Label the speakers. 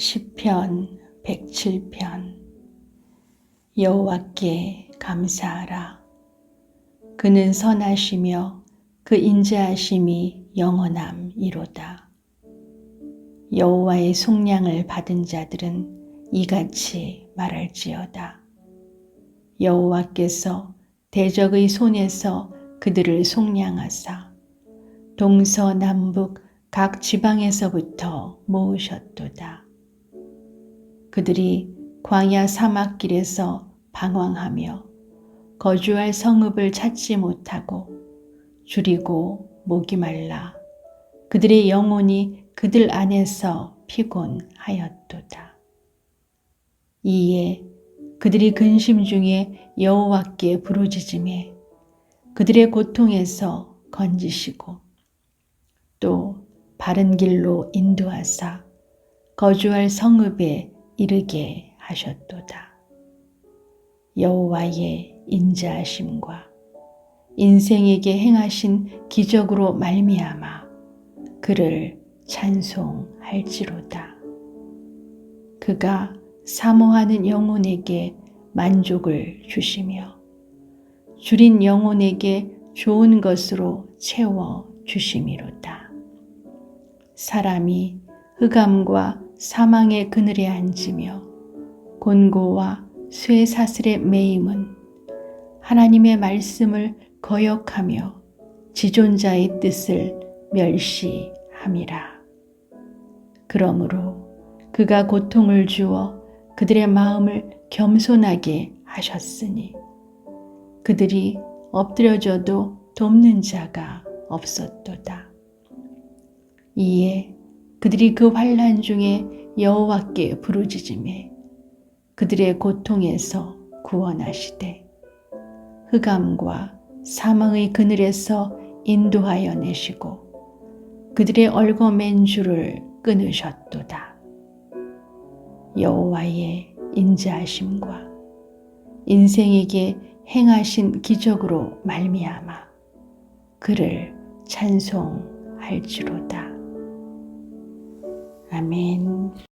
Speaker 1: 시편 107편. 여호와께 감사하라. 그는 선하시며 그 인자하심이 영원함이로다. 여호와의 속량을 받은 자들은 이같이 말할지어다. 여호와께서 대적의 손에서 그들을 속량하사 동서남북 각 지방에서부터 모으셨도다. 그들이 광야 사막길에서 방황하며 거주할 성읍을 찾지 못하고 줄이고 목이 말라 그들의 영혼이 그들 안에서 피곤하였도다. 이에 그들이 근심 중에 여호와께 부르짖음에 그들의 고통에서 건지시고 또 바른 길로 인도하사 거주할 성읍에 이르게 하셨도다. 여호와의 인자하심과 인생에게 행하신 기적으로 말미암아 그를 찬송할지로다. 그가 사모하는 영혼에게 만족을 주시며 줄인 영혼에게 좋은 것으로 채워 주심이로다. 사람이 흑암과 사망의 그늘에 앉으며 곤고와 쇠사슬의 매임은 하나님의 말씀을 거역하며 지존자의 뜻을 멸시함이라. 그러므로 그가 고통을 주어 그들의 마음을 겸손하게 하셨으니 그들이 엎드려져도 돕는 자가 없었도다. 이에 그들이 그 환란 중에 여호와께 부르짖음에 그들의 고통에서 구원하시되 흑암과 사망의 그늘에서 인도하여 내시고 그들의 얼거맨 줄을 끊으셨도다. 여호와의 인자하심과 인생에게 행하신 기적으로 말미암아 그를 찬송할지로다. 아멘.